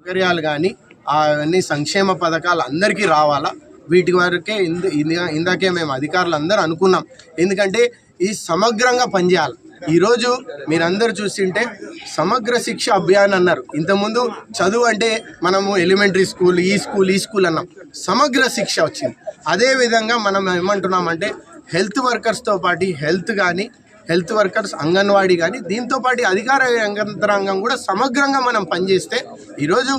సౌకర్యాలు కానీ అవన్నీ సంక్షేమ పథకాలు అందరికీ రావాలా? వీటి వరకే ఇందు ఇందాకే మేము అధికారులు అందరూ అనుకున్నాం. ఎందుకంటే ఈ సమగ్రంగా పనిచేయాలి. ఈరోజు మీరందరూ చూస్తుంటే సమగ్ర శిక్ష అభియాన్ అన్నారు. ఇంతకుముందు చదువు అంటే మనము ఎలిమెంటరీ స్కూల్ ఈ స్కూల్ ఈ స్కూల్ అన్నాం. సమగ్ర శిక్ష వచ్చింది. అదేవిధంగా మనం ఏమంటున్నామంటే హెల్త్ వర్కర్స్తో పాటు హెల్త్ కానీ హెల్త్ వర్కర్స్ అంగన్వాడీ కానీ దీంతోపాటు అధికార యంత్రాంగం కూడా సమగ్రంగా మనం పనిచేస్తే ఈరోజు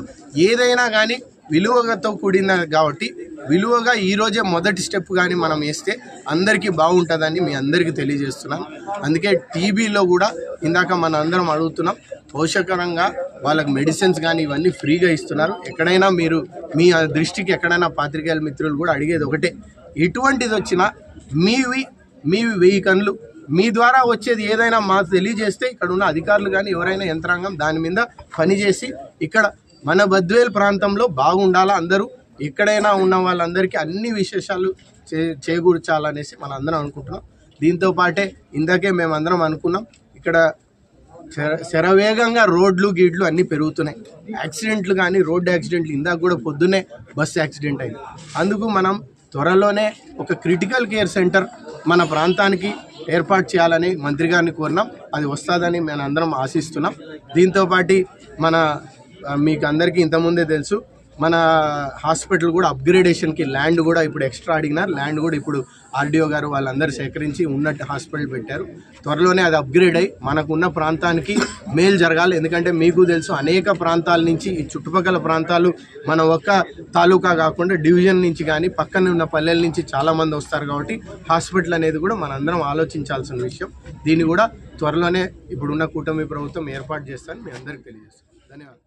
ఏదైనా కానీ విలువతో కూడిన కాబట్టి విలువగా ఈరోజే మొదటి స్టెప్ కానీ మనం వేస్తే అందరికీ బాగుంటుందని మీ అందరికీ తెలియజేస్తున్నాం. అందుకే టీబీలో కూడా ఇందాక మన అందరం అడుగుతున్నాం పోషకరంగా వాళ్ళకి మెడిసిన్స్ కానీ ఇవన్నీ ఫ్రీగా ఇస్తున్నారు. ఎక్కడైనా మీరు మీ దృష్టికి ఎక్కడైనా పాత్రికేయుల మిత్రులు కూడా అడిగేది ఒకటే ఎటువంటిది వచ్చినా మీవి మీవి వెయ్యి కన్నులు మీ ద్వారా వచ్చేది ఏదైనా మాకు తెలియజేస్తే ఇక్కడ ఉన్న అధికారులు కానీ ఎవరైనా యంత్రాంగం దాని మీద పనిచేసి ఇక్కడ మన బద్వేల్ ప్రాంతంలో బాగుండాలా అందరూ ఎక్కడైనా ఉన్న వాళ్ళందరికీ అన్ని విశేషాలు చే చేకూర్చాలనేసి మనం అందరం అనుకుంటున్నాం. దీంతో పాటే ఇందాకే మేము అందరం అనుకున్నాం ఇక్కడ శర- శరవేగంగా రోడ్లు గీడ్లు అన్నీ పెరుగుతున్నాయి. యాక్సిడెంట్లు కానీ రోడ్డు యాక్సిడెంట్లు ఇందాక కూడా పొద్దున్నే బస్సు యాక్సిడెంట్ అయింది. అందుకు మనం త్వరలోనే ఒక క్రిటికల్ కేర్ సెంటర్ మన ప్రాంతానికి ఏర్పాటు చేయాలని మంత్రి గారిని కోరినాం. అది వస్తుందని మేము అందరం ఆశిస్తున్నాం. దీంతోపాటి మన మీకు అందరికీ ఇంతకుముందే తెలుసు మన హాస్పిటల్ కూడా అప్గ్రేడేషన్కి ల్యాండ్ కూడా ఇప్పుడు ఎక్స్ట్రా అడిగినారు ల్యాండ్ కూడా ఇప్పుడు ఆర్డీఓ గారు వాళ్ళందరూ సేకరించి ఉన్నట్టు హాస్పిటల్ పెట్టారు. త్వరలోనే అది అప్గ్రేడ్ అయ్యి మనకున్న ప్రాంతానికి మేలు జరగాలి. ఎందుకంటే మీకు తెలుసు అనేక ప్రాంతాల నుంచి ఈ చుట్టుపక్కల ప్రాంతాలు మన ఒక్క తాలూకా కాకుండా డివిజన్ నుంచి కానీ పక్కన ఉన్న పల్లెల నుంచి చాలామంది వస్తారు కాబట్టి హాస్పిటల్ అనేది కూడా మనందరం ఆలోచించాల్సిన విషయం. దీన్ని కూడా త్వరలోనే ఇప్పుడున్న కూటమి ప్రభుత్వం ఏర్పాటు చేస్తారని మీ అందరికీ తెలియజేస్తాను ధన్యవాదాలు.